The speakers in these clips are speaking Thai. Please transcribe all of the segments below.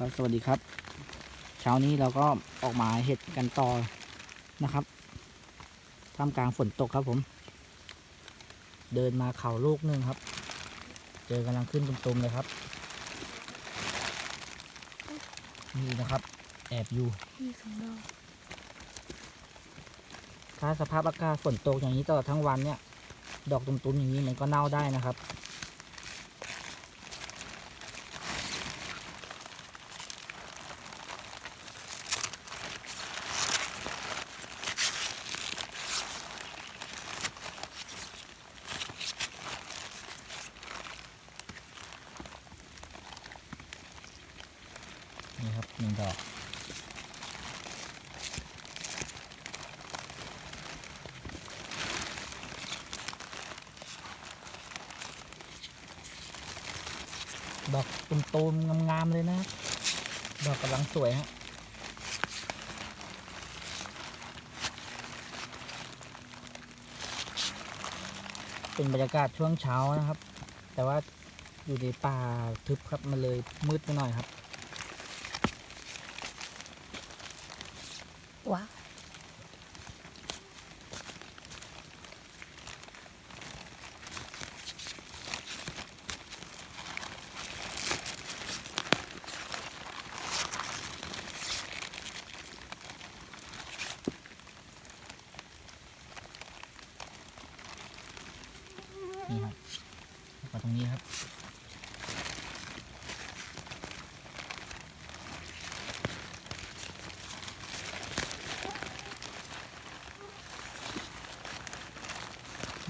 ครับสวัสดีครับ เช้านี้เราก็ออกมาเห็ดกันต่อนะครับท่ามกลางฝนตกครับผม เดินมาเขาลูกหนึงครับ เจอกำลังขึ้นตุมๆเลยครับ นี่นะครับ แอบอยู่มีสองดอกถ้าสภาพอากาศฝนตกอย่างนี้ตลอดทั้งวันเนี่ย ดอกตุ่มๆอย่างนี้มันก็เน่าได้นะครับ นี่ครับหนึ่ง ดอกดอกตูมๆงามๆเลยนะ ดอกกำลังสวยฮะเป็นบรรยากาศช่วงเช้านะครับ แต่ว่าอยู่ในป่าทึบครับ มันเลยมืดไปหน่อยครับ ว้าว นี่ครับแล้วก็ตรงนี้ครับ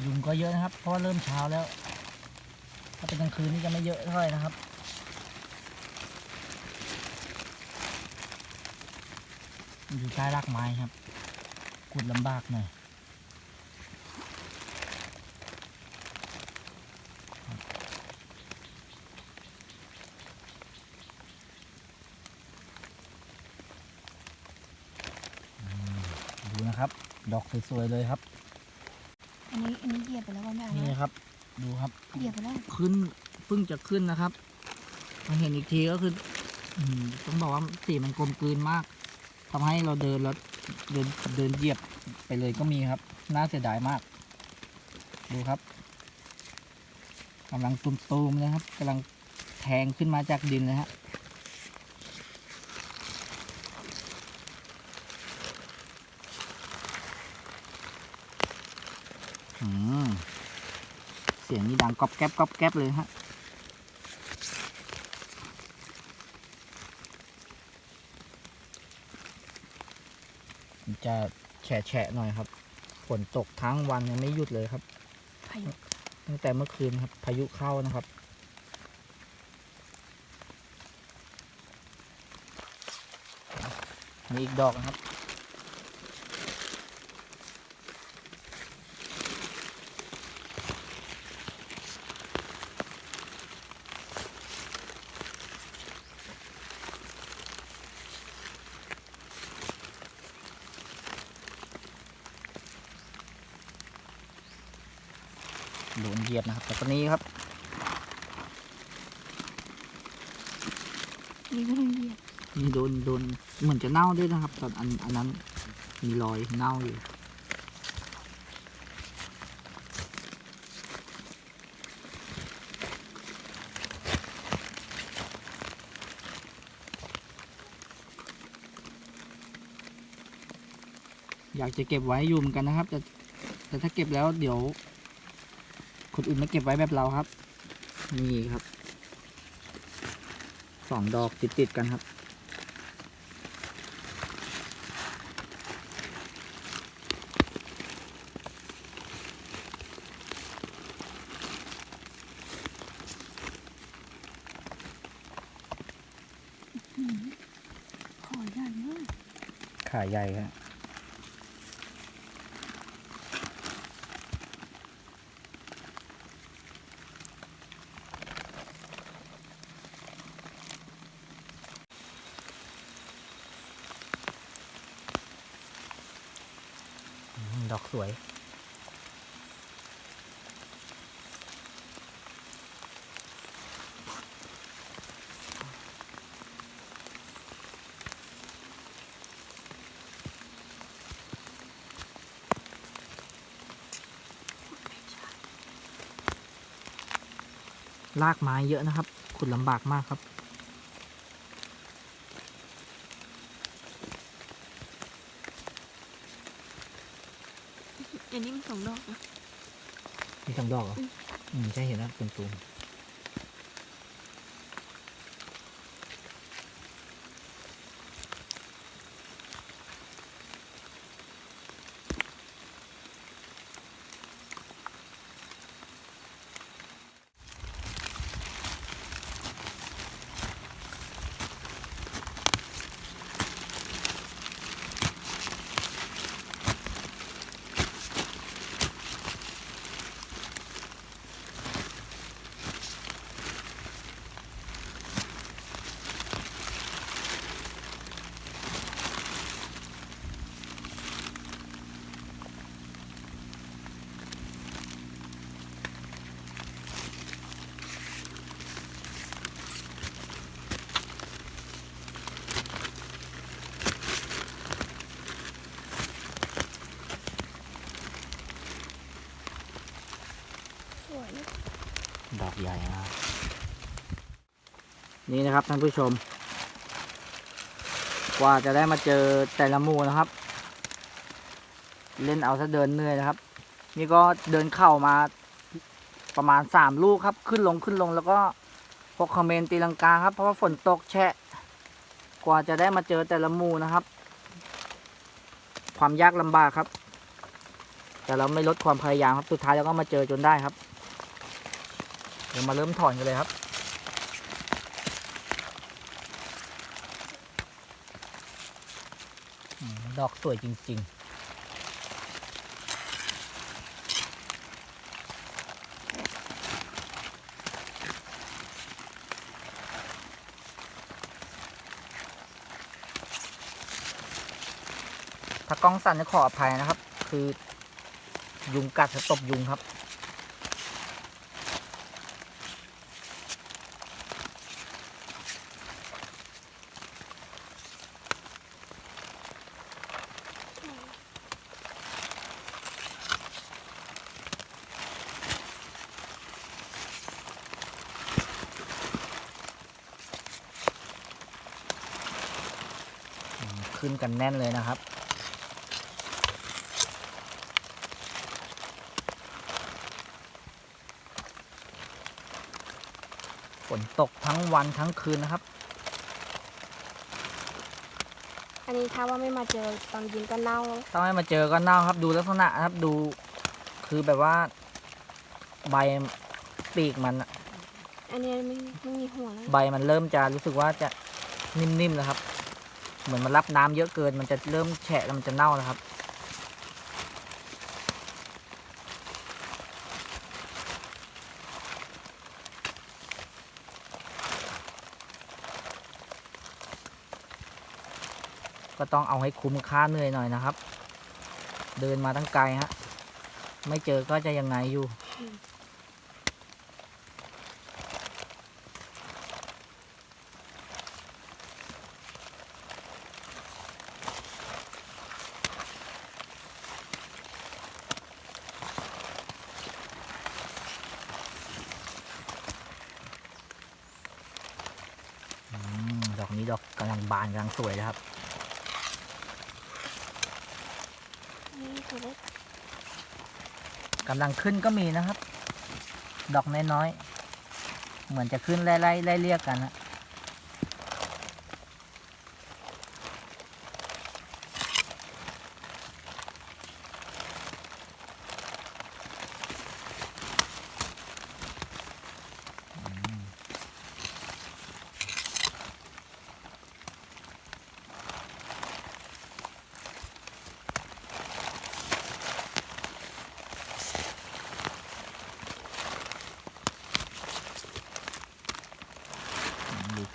ยุงก็เยอะนะครับ เพราะว่าเริ่มเช้าแล้ว ถ้าเป็นกลางคืนนี่จะไม่เยอะเท่าไหร่นะครับ อยู่ใต้รากไม้ครับขุดลำบากหน่อยดูนะครับ ดอกสวยๆเลยครับ อันนี้อันนี้เหยียบไปแล้วว่าไม่เอานี่แล้วนะครับ ดูครับ เหยียบไปแล้วขึ้นเพิ่งจะขึ้นนะครับมาเห็นอีกทีก็คืออืมต้องบอกว่าสีมันกลมกลืนมากทำให้เราเดินแล้วเดินเดินเหยียบไปเลยก็มีครับ น่าเสียดายมาก ดูครับกำลังตุมๆเลยครับกำลังแทงขึ้นมาจากดินเลยฮะอืม เสียงนี่ ดังก๊อบแก๊บก๊อบแก๊บเลยฮะจะแฉะแฉะหน่อยครับ ฝนตกทั้งวันยังไม่หยุดเลยครับพายุตั้งแต่เมื่อคืนครับ พายุเข้านะครับมีอีกดอกนะครับ โดนเหยียบนะครับ แต่ตอนนี้ครับนี่ก็ต้องเหยียบนี่โดนโดนเหมือนจะเน่าด้วยนะครับ ตอนอันอันนั้นมีรอยเน่าอยู่อยากจะเก็บไว้อยู่เหมือนกันนะครับ แต่แต่ถ้าเก็บแล้วเดี๋ยว คนอื่นมาเก็บไว้แบบเราครับ นี่ครับสองดอกติดติดๆกันครับอืมขอใหญ่มากขาใหญ่ครับ ลากไม้เยอะนะครับ ขุดลำบากมากครับ อันนี้มันสองดอกนะ มีสองดอกเหรอ อืมอืมใช่เห็นแล้วตุ่ม ใหญ่มากนี่นะครับท่านผู้ชม กว่าจะได้มาเจอแต่ละมูนะครับ เล่นเอาซะเดินเหนื่อยนะครับ นี่ก็เดินเข้ามาประมาณสามลูกครับ ขึ้นลงขึ้นลงแล้วก็พกคอมเมนตีลังกาครับ เพราะว่าฝนตกแฉะ กว่าจะได้มาเจอแต่ละมูนะครับ ความยากลำบากครับ แต่เราไม่ลดความพยายามครับสุดท้ายเราก็มาเจอจนได้ครับ ดี๋ยวมาเริ่มถอนกันเลยครับ ดอกสวยจริง ๆถ้ากล้องสั่นจะขออภัยนะครับ คือยุงกัดจะตบยุงครับ ขึ้นกันแน่นเลยนะครับฝนตกทั้งวันทั้งคืนนะครับ อันนี้ถ้าว่าไม่มาเจอตอนยินก็เน่าแล้วต้องให้มาเจอก็เน่าครับ ดูลักษณะนะครับดูคือแบบว่า ใบปีกมันอะอันนี้ไม่ไม่มีหัวแล้วใบมันเริ่มจะรู้สึกว่าจะนิ่มๆแล้วครับ เหมือนมันรับน้ำเยอะเกิน มันจะเริ่มแฉะแล้วมันจะเน่าแล้วครับ ก็ต้องเอาให้คุ้มค่าเหนื่อยหน่อยนะครับ เดินมาตั้งไกลฮะ ไม่เจอก็จะยังไงอยู่ ดอกนี้ดอกกำลังบานกำลังสวยเลยครับนี่ตัวเล็กกำลังขึ้นก็มีนะครับ ดอกน้อยๆ เหมือนจะขึ้นไล่ไล่ไล่เรียกกันนะ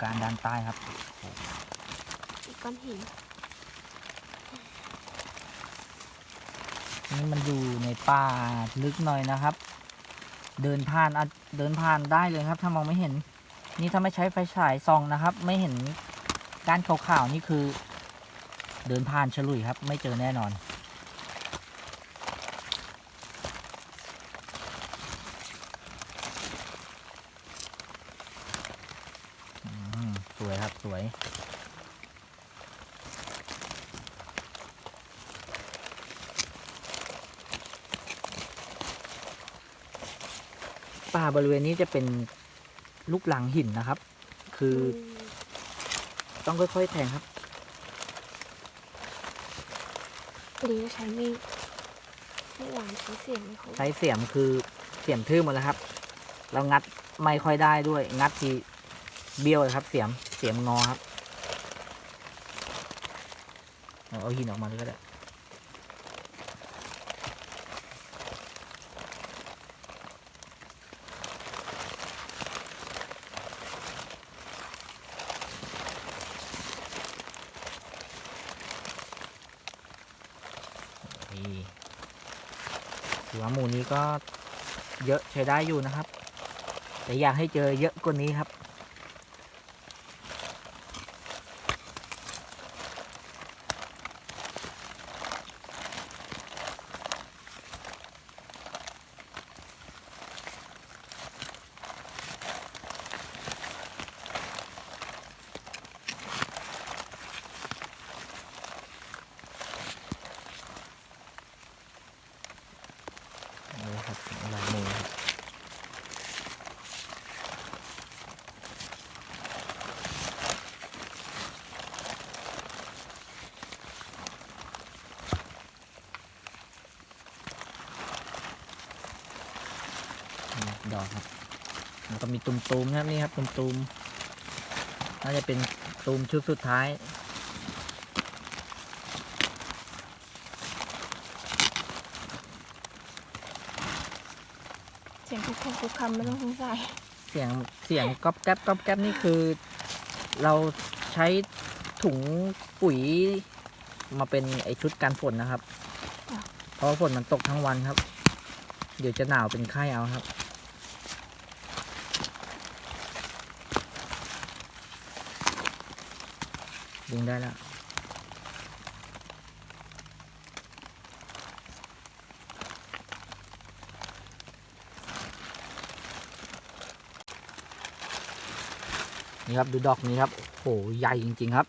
การด้านใต้ครับอีกก้อนหินนี่มันอยู่ในป่าลึกหน่อยนะครับ เดินผ่านอาจเดินผ่านได้เลยครับ ถ้ามองไม่เห็น นี่ถ้าไม่ใช้ไฟฉายส่องนะครับ ไม่เห็นก้านขาวๆนี่คือ เดินผ่านฉลุยครับ ไม่เจอแน่นอน วยครับสวย ป่าบริเวณนี้จะเป็นลูกหลังหินนะครับ คืออต้องค่อยๆแทงครับ ดีก็ใช้มีดไม่หวานใช้เสียงเขาใช้เสียมคือเสียมทื่อหมดแล้วครับแล้วงัดไม่ค่อยได้ด้วย งัดทีเบี้ยวเลยครับเสียมเสียมงอครับ เอาหินออกมาเลยก็ได้นี่ถือว่าหมูนี้ก็เยอะใช้ได้อยู่นะครับ แต่อยากให้เจอเยอะกว่านี้ครับ นี่ครับลายมือครับนี่ด อกครับแล้วก็มีตุ่มๆนะครับนี่ครับตุ่มๆน่าจะเป็นตุ่มชุดสุดท้ายเสียงทุกคนทุกคำไม่ต้องสงสัยเสียงเสียงก๊อบแก๊บก๊อบแก๊บนี่คือ เราใช้ถุงปุ๋ยมาเป็นไอชุดกันฝนนะครับ เพราะว่าฝนมันตกทั้งวันครับ เดี๋ยวจะหนาวเป็นไข้เอาครับ ดึงได้แล้วนี่ครับดูดอกนี้ครับโอ้โหใหญ่จริง ๆ ครับ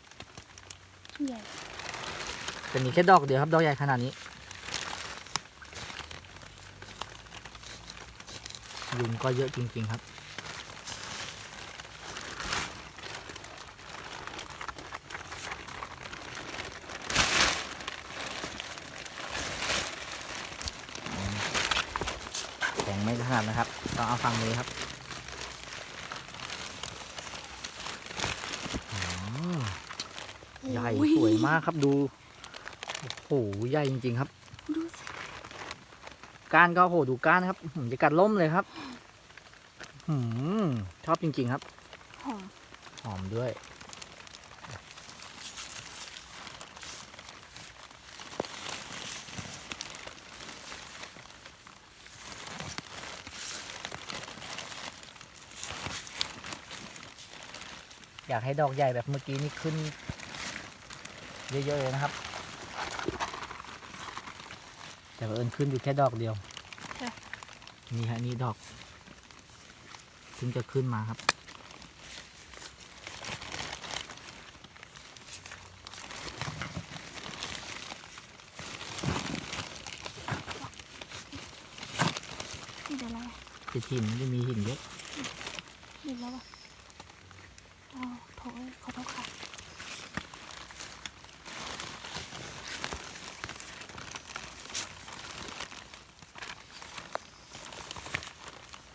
ใหญ่แต่มีแค่ดอกเดียวครับ ดอกใหญ่ขนาดนี้ยุงก็เยอะจริง ๆ ครับ แข็งไม่ถนัดนะครับ ต้อง เอาฝั่งนี้ครับอืมใหญ่สวยมากครับดู โอ้โหใหญ่จริง ๆ ครับ ดูสิก้านก็โอ้โหดูก้านครับผมจะกัดล่มเลยครับหืมชอบจริง ๆ ครับ หอม หอมด้วย อยากให้ดอกใหญ่แบบเมื่อกี้นี่ขึ้น เยอะๆเลยนะครับ แต่เอิญขึ้นอยู่แค่ดอกเดียวนี่ฮะนี่ดอกเพิ่งจะขึ้นมาครับนี่เดี๋ยวอะไรติดหินจะมีหินเยอะนี่แล้วอะอ๋อโถเอ้ยขอ โทษค่ะ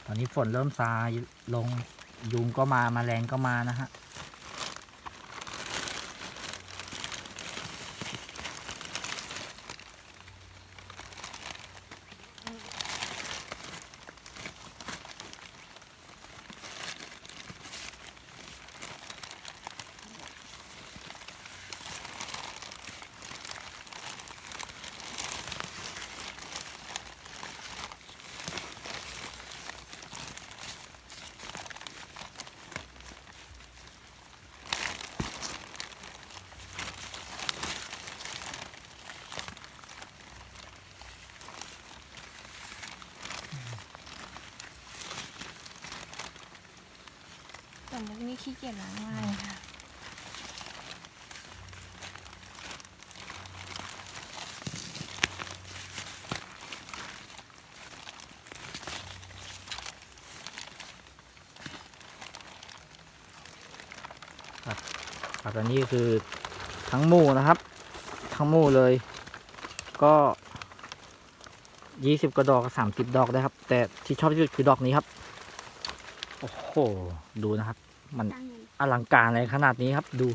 ตอนนี้ฝนเริ่มซาลงยุงก็มามาแมลงก็มานะฮะ นี่ขี้เกียจล้างมากเลยค่ะครับอันนี้คือทั้งหมู่นะครับ ทั้งหมู่เลย ก็ยี่สิบกว่าดอกสามสิบดอกได้ครับ แต่ที่ชอบที่สุดคือดอกนี้ครับ โอ้โห ดูนะครับ มันตั้งเงินอลังการอะไรขนาดนี้ครับดู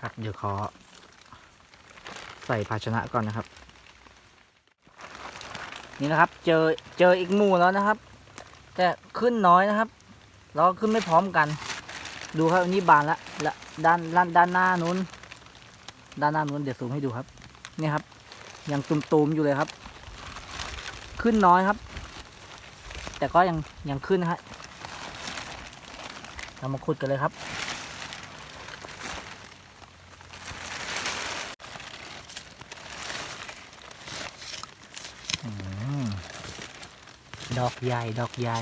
ครับเดี๋ยวขอ ใส่ภาชนะก่อนนะครับ นี่นะครับ เจอเจออีกหมู่แล้วนะครับ แต่ขึ้นน้อยนะครับแล้วก็ขึ้นไม่พร้อมกัน ดูครับอันนี้บานละและด้านด้านด้านหน้านู้น ด้านหน้านู้นเดี๋ยวซูมให้ดูครับ นี่ครับ ยังตุมๆอยู่เลยครับ ขึ้นน้อยครับ แต่ก็ยังยังขึ้นนะฮะเรามาขุดกันเลยครับอดอกใหญ่ ดอกใหญ่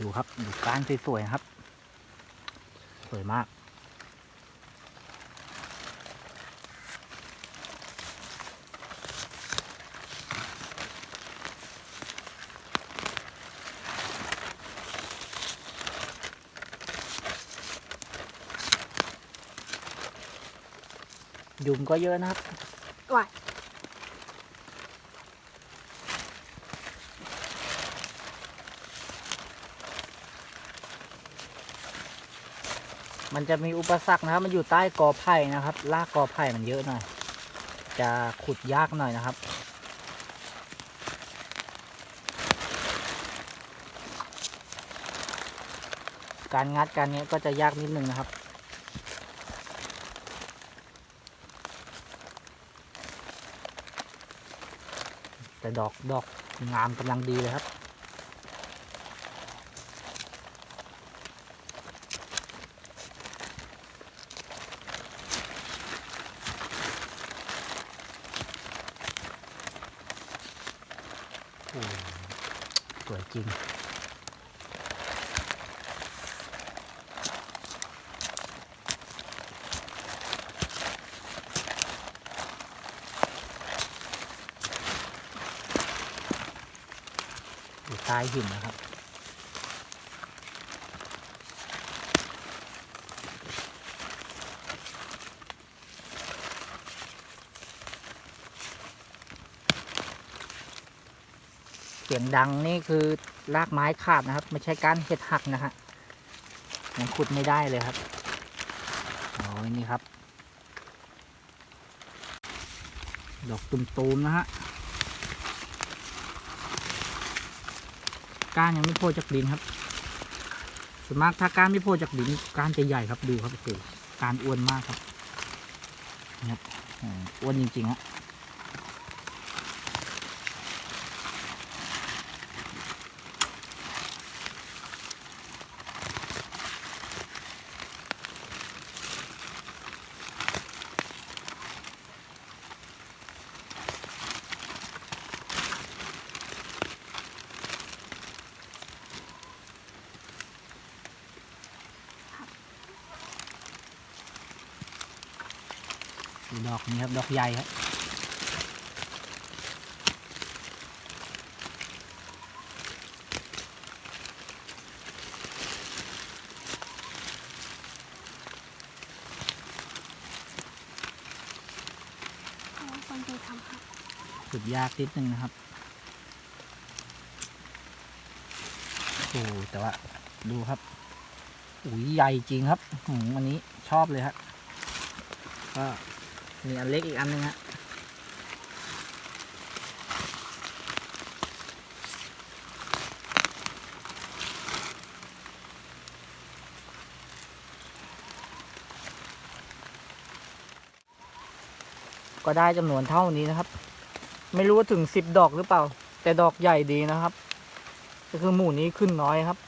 ดูครับ ดูก้านสวยๆนะครับ สวยมาก ยุงก็เยอะนะครับว่ายมันจะมีอุปสรรคนะครับ มันอยู่ใต้กอไผ่นะครับรากกอไผ่มันเยอะหน่อย จะขุดยากหน่อยนะครับการงัดการเนี้ยก็จะยากนิดนึงนะครับ แต่ดอกดอกงามกำลังดีเลยครับ สวยจริง อยู่ใต้หินนะครับ เสียงดังนี่คือรากไม้ขาดนะครับ ไม่ใช่การเห็ดหักนะฮะยังขุดไม่ได้เลยครับโอ้ยนี่ครับ ดอกตุ่มๆนะฮะ ก้านยังไม่โผล่จากดินครับส่วนมากถ้าก้านไม่โผล่จากดินก้านจะใหญ่ครับดูครับโอ้โหการอ้วนมากครับนี่ครับอ้วนจริงๆฮะ ดูดอกนี้ครับ ดอกใหญ่ครับเอาคนไปทำค่ะสุดยากนิดนึงนะครับโอ้แต่ว่าดูครับอุ้ยใหญ่จริงครับอืมอันนี้ชอบเลยครับก็ มีอันเล็กอีกอันนึงฮะก็ได้จำนวนเท่านี้นะครับ ไม่รู้ว่าถึงสิบดอกหรือเปล่า แต่ดอกใหญ่ดีนะครับ ก็คือหมู่นี้ขึ้นน้อยครับ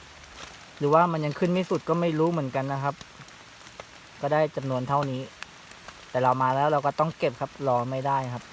หรือว่ามันยังขึ้นไม่สุดก็ไม่รู้เหมือนกันนะครับ ก็ได้จำนวนเท่านี้ แต่เรามาแล้วเราก็ต้องเก็บครับรอไม่ได้ครับ